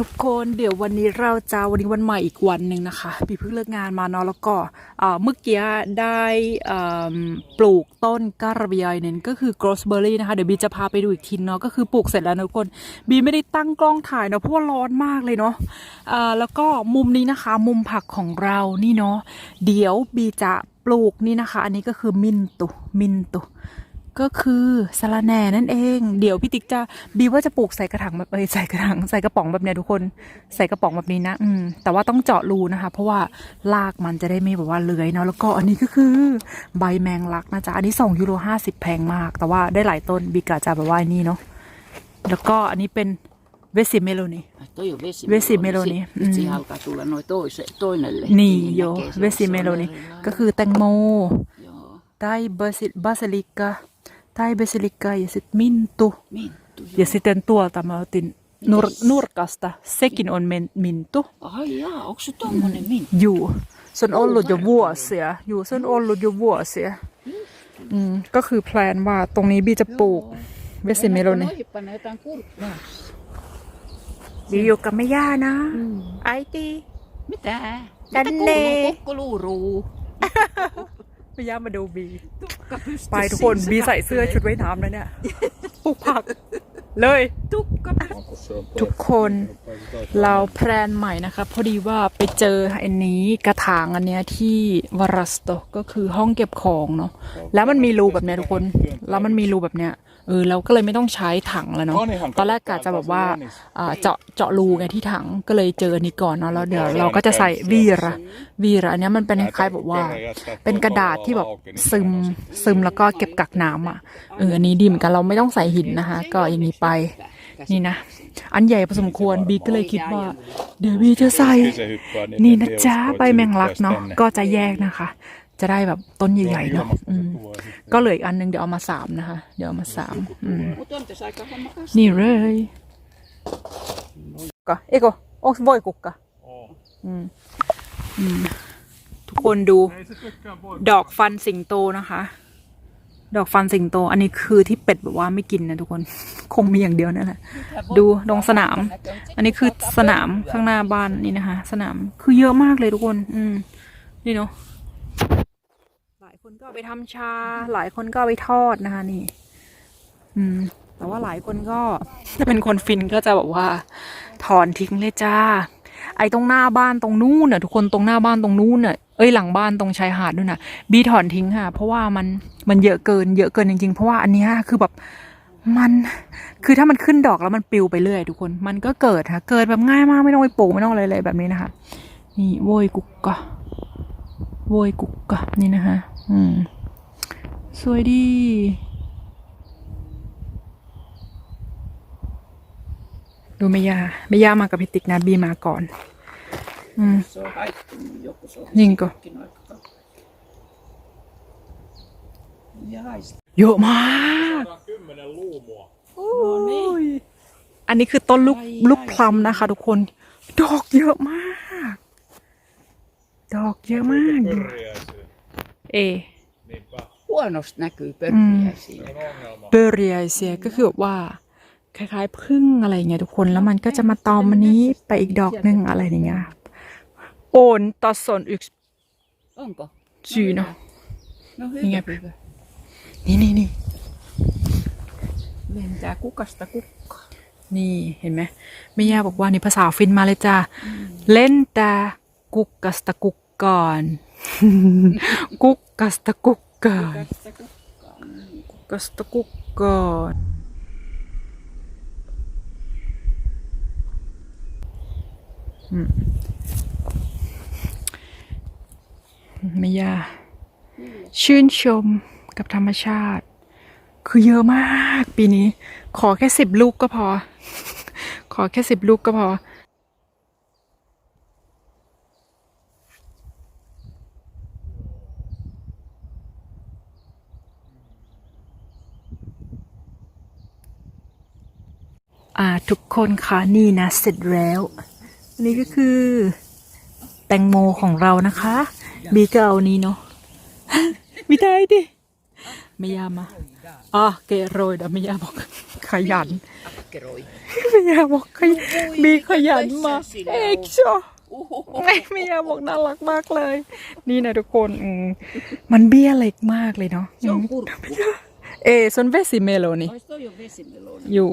ทุกคนเดี๋ยววันนี้เราจะวันนี้วันใหม่อีกวันหนึ่งนะคะปีเพิ่งเลิกงานมาเนาะแล้วก็เมื่อกี้ได้ปลูกต้นกระเบียเน้นก็คือ g r o s s b e r r y นะคะเดี๋ยวบีจะพาไปดูอีกทีเนาะก็คือปลูกเสร็จแล้วนะทุกคนบีไม่ได้ตั้งกล้องถ่ายเนาะเพราะว่าร้อนมากเลยเนาะแล้วก็มุมนี้นะคะมุมผักของเรานี่เนาะเดี๋ยวบีจะปลูกนี่นะคะ อันนี้ก็คือมินตุมินตุ ก็คือสะระแหน่นั่นเอง เดี๋ยวพี่ติ๊กจะบีว่าจะปลูกใส่กระถางแบบเอ้ยใส่กระถางใส่กระป๋องแบบเนี้ยทุกคนใส่กระป๋องแบบนี้นะ อืม แต่ว่าต้องเจาะรูนะคะ เพราะว่ารากมันจะได้ไม่แบบว่าเลื้อยเนาะแล้วก็อันนี้ก็คือใบแมงลักนะจ๊ะอันนี้สองยูโรห้าสิบแพงมาก แต่ว่าได้หลายต้นบีกะจะแบบว่านี่เนาะแล้วก็อันนี้เป็นเวสิเมโลนี่ Toi on vesi. Vesimeloni, Sitten mm. siihen alkaa tulla noin toise, toinen lehti. นี่ niin โย näkee se, เว jos สิ se on เมโลนี่ erilainen. ก็คือแตงโม Joo. ได้บาซิบาซิลิกา ได้บาซิลิกาja sitten mintu Minttu. Ja sitten tuolta mä otin nur, nurkasta, sekin on men, mintu. Ai jaa, onko se tommonen minttu? Juu, se on ollut jo vuosia. Juu, se on ollut jo vuosia. อืมก็คือแพลนว่าตรงนี้บีจะปลูกเวสิเมโลนี่ Noihin panna jotain kurkkua. บีอยู่กับแม่ย่านะ ไอตี Mitä? Tänne. Mitä kuuluu kukkuluuruu? แม่ย่ามาดูบี Tukka pystyssä. ไปทุกคนบีใส่เสื้อชุดว่ายน้ำแล้วเนี่ยปลูกผัก เลย Tukka ทุกคนเราแพลนใหม่นะคะพอดีว่าไปเจออันนี้กระถางอันเนี้ยที่วารัสโตก็คือห้องเก็บของเนาะแล้วมันมีรูแบบเนี้ยทุกคน แล้วมันมีรูแบบเนี้ยเออเราก็เลยไม่ต้องใช้ถังแล้วเนาะตอนแรกกะจะแบบว่าอ่าเจาะเจาะรูไงที่ถังก็เลยเจออันนี้ก่อนเนาะแล้วเดี๋ยวเราก็จะใส่วีระวีระอันเนี้ยมันเป็นคล้ายๆแบบว่า เป็นกระดาษที่แบบซึมซึมแล้วก็เก็บกักน้ำอะเอออันนี้ดีเหมือนกันเราไม่ต้องใส่หินนะคะ ก็อย่างนี้ไป นี่นะ อันใหญ่พอสมควรบีก็เลยคิดว่า เดี๋ยวบีจะใส่ นี่นะจ๊ะใบแมงลักเนาะก็จะแยกนะคะ จะได้แบบต้นใหญ่ๆเนาะอืมก็เหลืออีกอันนึงเดี๋ยวเอามาสามนะคะ เดี๋ยวเอามาสามอืม Mutta on tässä aika homma kas. นี่เลยก็เอ้ก็โอ้บอยกุกกะอืมอืมทุกคนดู ดอกฟันสิงโตนะคะ ดอกฟันสิงโต อันนี้คือที่เป็ดแบบว่าไม่กินนะทุกคน คงมีอย่างเดียวนั่นแหละ ดูตรงสนาม อันนี้คือสนามข้างหน้าบ้านนี่นะคะ สนามคือเยอะมากเลยทุกคน อืม นี่เนาะ หลายคนก็เอาไปทำชา หลายคนก็เอาไปทอดนะคะ นี่ อืม แต่ว่าหลายคนก็ถ้าเป็นคนฟินก็จะแบบว่า ถอนทิ้งเลยจ้า ไอ้ตรงหน้าบ้านตรงนู้นน่ะ ทุกคนตรงหน้าบ้านตรงนู้นน่ะ เอ้ยหลังบ้านตรงชายหาดด้วยนะบีถอนทิ้งค่ะ เพราะว่ามันมันเยอะเกิน เยอะเกินจริงๆ เพราะว่าอันเนี้ยคือแบบมันคือถ้ามันขึ้นดอกแล้วมันปลิวไปเรื่อยทุกคน มันก็เกิดค่ะ เกิดแบบง่ายมากไม่ต้องไปปลูกไม่ต้องอะไรเลยแบบนี้นะคะ นี่โวยกุกกะโวยกุกกะนี่นะคะ อืม สวยดีดูไม่ยาไม่ยามากับพิติกนะบีมาก่อน อืม Se on haittunut joku. Se on Niinkö? Kin aika kauan. Jais. เยอะมาก No niin. อันนี้คือต้นลูกใหญ่ลูกพลัมนะคะ ทุกคน ดอกเยอะมาก ดอกเยอะมากดูเอ Huonosti näkyy pörriäisiä. เบอร์เรียเซียก็คือแบบว่า คล้ายๆพึ่งอะไรเงี้ยทุกคนแล้วมันก็จะมาตอมอันนี้ไปอีกดอกหนึ่งอะไรอย่างเงี้ย โอนตัดสนอีก Onko? จีเนาะ No Niin hyvä, ja- hyvä. นี่นี่นี่ Lentää kukasta kukkaan. นี่เห็นไหมแม่ย่าบอกว่านี่ภาษาฟินมาเลยจ้าเล่นแต่กุกกัสตะกุกก่อน กุกกัสตะกุกก่อน Kukasta kukkaan. กุกกัสตะกุกก่อนอืมแม่ย่าชื่นชมกับธรรมชาติ คือเยอะมากปีนี้ ขอแค่สิบลูกก็พอ ขอแค่สิบลูกก็พออ่าทุกคนคะนี่นะเสร็จแล้วอันนี้ก็คือ แตงโมของเรานะคะ บีก็เอานี้เนาะบีได้ดิไม่ยามาอ๋อเกโรยดไม่ยาบอกขยัน Akkeroi. ไม่ยาบอกขยันบีขยันมากเอ็กชอไม่ไม่ยาบอกน่ารักมากเลย นี่นะทุกคนอืมมันเบี้ยเล็กมากเลยเนาะ Se on kurkku. เอซอนเวสิเมโลนี่ Ois toi jo vesimeloni. อยู่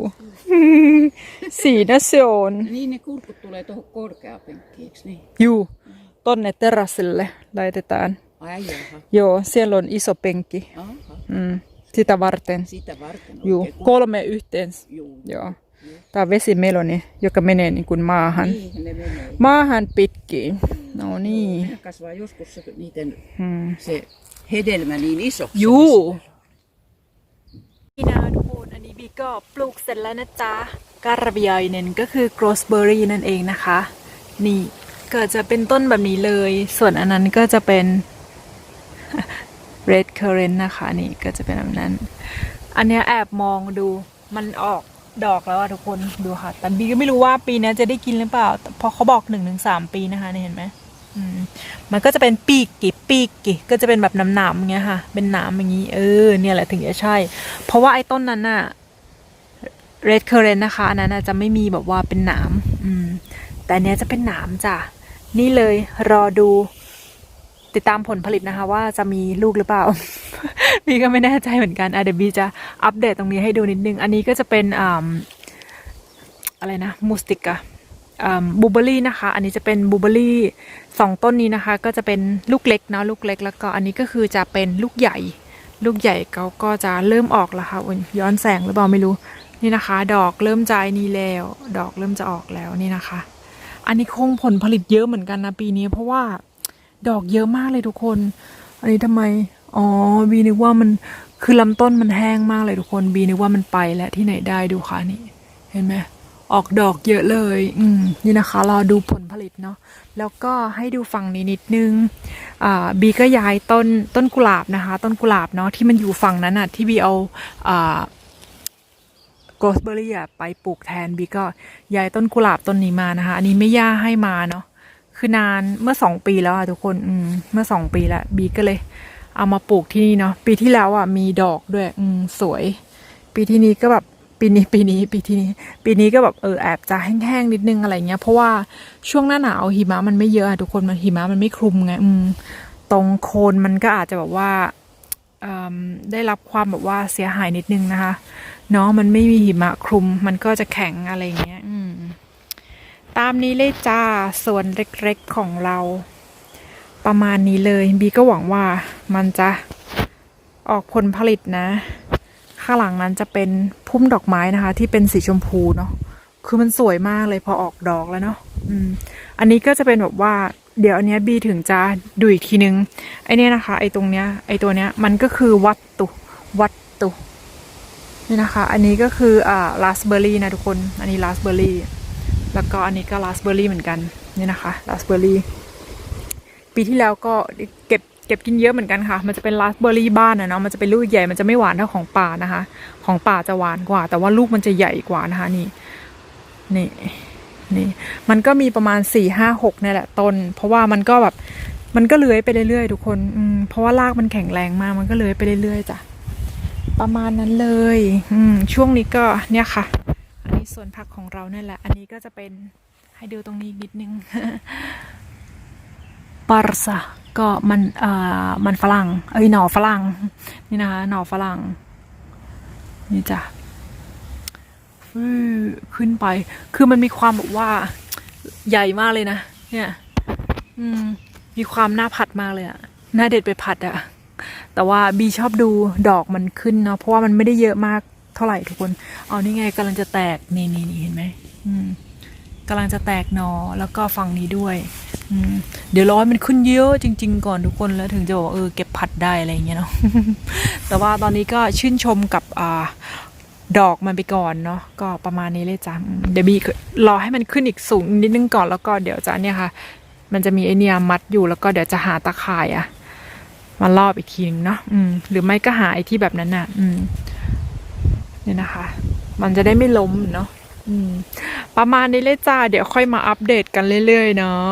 สีนะโซน Niin ne kurkut tulee tuohon korkeapenkkiin, eiks niin? อยู่ tonne terassille laitetaan Ai jaha. joo siellä on iso penkki Aha. mm, sitä varten Sitä varten Joo, oikein. Kur- kolme yhteen. Juu. Joo. Tämä on vesimeloni, joka menee niin kuin maahan. Niin ne menee. Maahan pitkiin. No niin. Ne kasvaa joskus se, niiden Hmm. se hedelmä niin isoksi. Juu. นี่นะทุกคนอันนี้บีก็ปลูกเสร็จแล้วนะจ๊ะการะเบียเนนก็คือ grossberry นั่นเองนะคะ นี่ ก็จะเป็นต้นแบบนี้เลย ส่วนอันนั้นก็จะเป็น red currant นะคะนี่ก็จะเป็นแบบนั้น อันเนี้ยแอบมองดูมันออกดอกแล้วอะทุกคนดูค่ะ แต่บีก็ไม่รู้ว่าปีนี้จะได้กินหรือเปล่าพราะเขาบอกหนึ่งถึงสามปีนะคะนี่เห็นไหมมันก็จะเป็นปีกกี่ปีกกี่ก็จะเป็นแบบหนามๆอย่างเงี้ยค่ะ เป็นหนามอย่างนี้ เออ เนี่ยแหละถึงจะใช่ เพราะว่าไอ้ต้นนั้นน่ะ red currant นะคะอันนั้นจะไม่มีแบบว่าเป็นหนามอืม แต่เนี้ยจะเป็นหนามจ้ะ นี่เลยรอดู ติดตามผลผลิตนะคะ ว่าจะมีลูกหรือเปล่าบีก็ไม่แน่ใจเหมือนกันอะเดี๋ยวบีจะอัปเดตตรงนี้ให้ดูนิดนึง อันนี้ก็จะเป็นอ่าอะไรนะมูสติกอะบูเบอรี่นะคะ อันนี้จะเป็นบูเบอรี่สองต้นนี้นะคะ ก็จะเป็นลูกเล็กเนาะลูกเล็ก แล้วก็อันนี้ก็คือจะเป็นลูกใหญ่ ลูกใหญ่เขาก็จะเริ่มออกแล้วค่ะยย้อนแสงหรือเปล่าไม่รู้นี่นะคะ ดอกเริ่มใจนี่แล้ว ดอกเริ่มจะออกแล้วนี่นะคะ อันนี้คงผลผลิตเยอะเหมือนกันนะปีนี้ เพราะว่าดอกเยอะมากเลยทุกคน อันนี้ทำไม อ๋อ บีนึกว่ามันคือลำต้นมันแห้งมากเลยทุกคน บีนึกว่ามันไปแล้วที่ไหนได้ดูค่ะนี่ เห็นไหมออกดอกเยอะเลย อืม นี่นะคะ รอดูผลผลิตเนาะ แล้วก็ให้ดูฝั่งนี้นิดนึง อ่า บีก็ย้ายต้นต้นกุหลาบนะคะ ต้นกุหลาบเนาะที่มันอยู่ฝั่งนั้นอะที่บีเอา อ่า โกสเบอรี่อะไปปลูกแทนบีก็ย้ายต้นกุหลาบต้นนี้มานะคะ อันนี้ไม่ย่าให้มาเนาะคือนานเมื่อสองปีแล้วอะทุกคนอืมเมื่อสองปีแล้วบีก็เลย เอามาปลูกที่นี่เนาะปีที่แล้วอะมีดอกด้วย อืมสวย ปีที่นี้ก็แบบปีนี้ปีนี้ปีที่นี้ ปีนี้ก็แบบเออแอบจะแห้งๆนิดนึงอะไรเงี้ยเพราะว่าช่วงหน้าหนาวหิมะมันไม่เยอะอะทุกคนมันหิมะมันไม่คลุมไงอืมตรงโคนมันก็อาจจะแบบว่าอืมได้รับความแบบว่าเสียหายนิดนึงนะคะ เนาะมันไม่มีหิมะคลุม มันก็จะแข็งอะไรเงี้ยอืมตามนี้เลยจ้าส่วนเล็กๆของเรา ประมาณนี้เลยบีก็หวังว่ามันจะออกผลผลิตนะ ข้างหลังนั้นจะเป็นพุ่มดอกไม้นะคะ ที่เป็นสีชมพูเนาะคือมันสวยมากเลยพอออกดอกแล้วเนาะอืม อันนี้ก็จะเป็นแบบว่า เดี๋ยวอันเนี้ยบีถึงจะดูอีกทีนึง ไอเนี้ยนะคะ ไอตรงเนี้ย ไอตัวเนี้ย มันก็คือวัตตุ วัตตุ นี่นะคะ อันนี้ก็คืออ่าราสเบอร์รี่นะทุกคน อันนี้ราสเบอร์รี่ แล้วก็อันนี้ก็ราสเบอร์รี่เหมือนกัน นี่นะคะราสเบอร์รี่ ปีที่แล้วก็เก็บเก็บกินเยอะเหมือนกันค่ะ มันจะเป็นราสเบอร์รี่บ้านนะเนาะ มันจะเป็นลูกใหญ่ มันจะไม่หวานเท่าของป่านะคะ ของป่าจะหวานกว่า แต่ว่าลูกมันจะใหญ่กว่านะคะนี่ นี่ นี่ มันก็มีประมาณสี่ห้าหกนี่แหละต้น เพราะว่ามันก็แบบ มันก็เลื้อยไปเรื่อยๆทุกคน อืม เพราะว่ารากมันแข็งแรงมาก มันก็เลื้อยไปเรื่อยๆจ้ะ ประมาณนั้นเลยอืมช่วงนี้ก็เนี่ยค่ะ อันนี้ส่วนผักของเราเนี่ยแหละ อันนี้ก็จะเป็นให้ดูตรงนี้นิดนึงปาร์ซาก็มันเอ่อมันฝรั่ง เอ้ยหน่อฝรั่ง นี่นะคะหน่อฝรั่ง นี่จ้ะฟื้อขึ้นไป คือมันมีความแบบว่าใหญ่มากเลยนะ เนี่ย อืม มีความน่าผัดมากเลยอะน่าเด็ดไปผัดอะ แต่ว่าบีชอบดูดอกมันขึ้นเนาะเพราะว่ามันไม่ได้เยอะมากเท่าไหร่ทุกคนเอานี่ไงกำลังจะแตกนี่นี่นี่เห็นไหมอืมกำลังจะแตกหนอแล้วก็ฝั่งนี้ด้วยอืมเดี๋ยวรอให้มันขึ้นเยอะจริง ๆ ก่อนทุกคนแล้วถึงจะบอกเออเก็บผัดได้อะไรอย่างเงี้ยเนาะแต่ว่าตอนนี้ก็ชื่นชมกับอ่าดอกมันไปก่อนเนาะก็ประมาณนี้เลยจ้ะเดี๋ยวบีรอให้มันขึ้นอีกสูงนิดนึงก่อนแล้วก็เดี๋ยวจะเนี่ยค่ะ มันจะมีไอเนี่ยมัดอยู่แล้วก็เดี๋ยวจะหาตะข่ายอะ มารอบอีกทีนึงเนาะอืม หรือไม่ก็หาไอที่แบบนั้นน่ะ อืมเนี่ยนะคะ มันจะได้ไม่ล้มเนาะอืม ประมาณนี้เลยจ้า เดี๋ยวค่อยมาอัปเดตกันเรื่อยๆเนาะ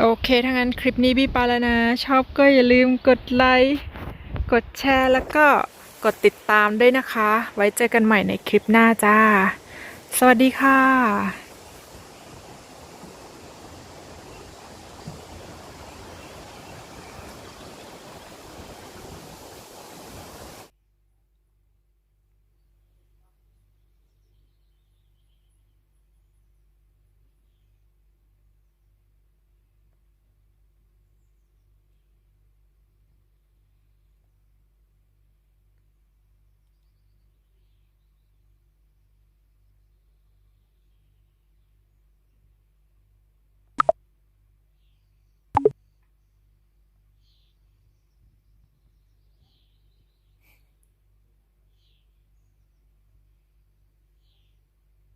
โอเคถ้างั้นคลิปนี้พี่ไปแล้วนะ ชอบก็อย่าลืมกดไลค์กดแชร์แล้วก็กดติดตามด้วยนะคะ ไว้เจอกันใหม่ในคลิปหน้าจ้า สวัสดีค่ะ